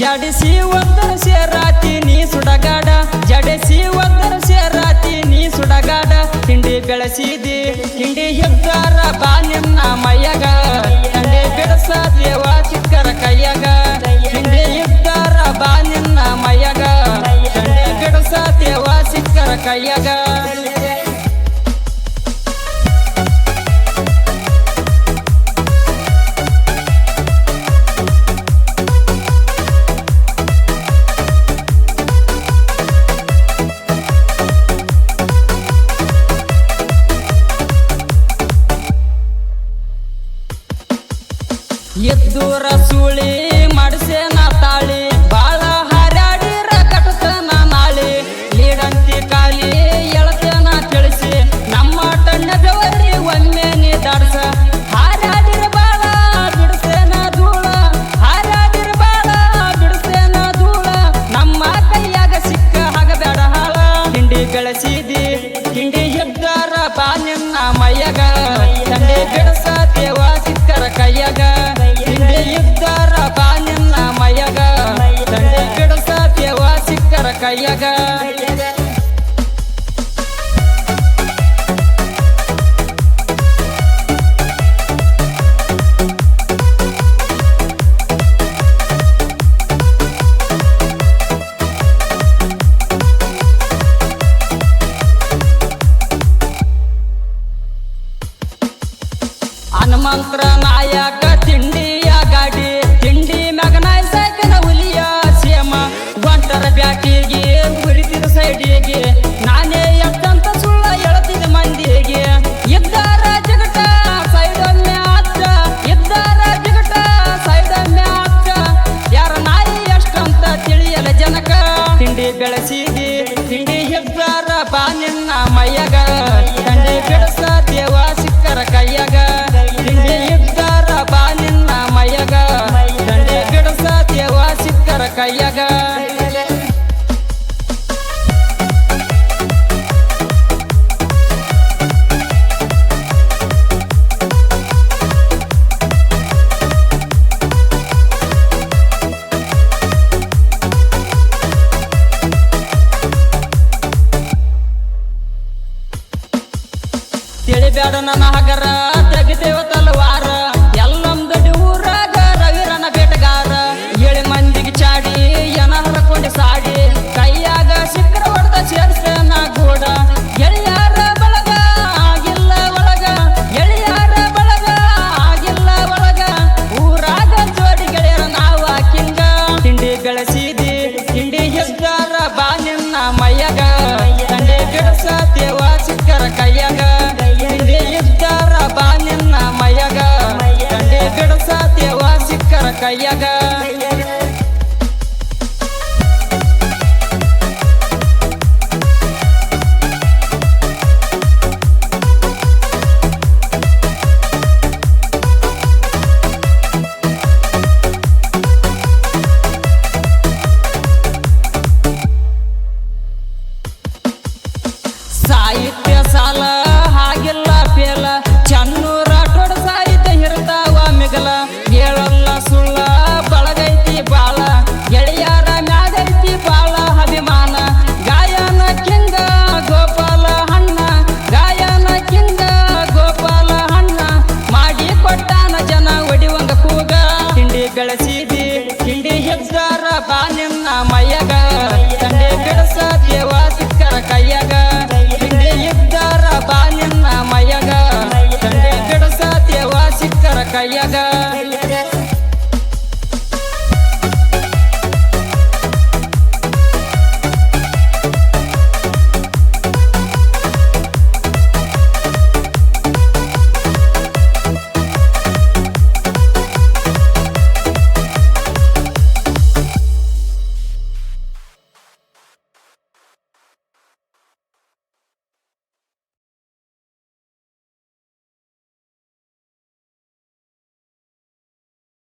ಜಡಿಸಿ ಒಂದರ ಸೇರಾತಿ ನೀ ಸುಡಗಾಡ, ಜಡಿಸಿ ಒಂದರ ಸೇರಾತಿ ನೀ ಸುಡಗಾಡ. ಹಿಂಡಿ ಬೆಳೆಸಿದಿ, ಹಿಂಡಿ ಹೆದ್ದಾರ ಬಾ ನಿನ್ನ ಮೈಯಗ. ಹಿಂಡಿ ಬಿಡಸ ದೇವ ಚಿಕ್ಕರ ಕೈಯಗ. ಹಿಂಡಿ ಹೆದ್ದಾರ ಬಾ ನಿನ್ನ ಮೈಯಗ. ಹಿಂಡಿ ಬಿಡಸ ದೇವ ಚಿಕ್ಕರ ಕೈಯಗ. ಎದ್ದೂರ ಸುಳಿ ಮಡಸೇನ ತಾಳಿ, ಬಾಳ ಹಾರಾಡಿರ ಕಟತನ ನಾಳಿ. ಲೀಡಂತಿ ಕಾಲಿ ಎಳತೇನ ತಿಳಿಸಿ, ನಮ್ಮ ಟಣ್ಣ ಬೆವರಿ ಒಮ್ಮೆ ನೀಡಾಡ್ಸ ಹಾರಾಡಿರ ಬಾಳ ಬಿಡಸೇನ ಧೂಳ ಹಾರಾಡಿರ ಬಾಳ ಬಿಡಸೇನ ಧೂಳ. ನಮ್ಮ ಕೈಯಾಗ ಸಿಕ್ಕ ಹಾಗಬೇಡ ಹಾಳ. ಹಿಂಡಿ ಬೆಳೆಸಿದಿ ಹಿಂಡಿ ಹೆದ್ದಾರ ಬಾ ನಿನ್ನ ಮೈಯಗ. ಕೈಯಾಗ. ಹನುಮಂತ್ರ ಬೆಳೆಸಿದಿ ತಿಂಡಿ ಹೆಬ್ಬಾರ ಬಾ ನಿನ್ನ ಮೈಯಗ. ತಂಡಿ ಬಿಡಸ ದೇವ ಸಿಕ್ಕರ ಕೈಯಾಗ. ನನ್ನ ಹಗರ ಸಿಕ್ಕರ ತಿಂಡಿ ಹಿಂಡಿ ಹೆದ್ದಾರ ಬಾ ನಿನ್ನ ಮೈಯಗ.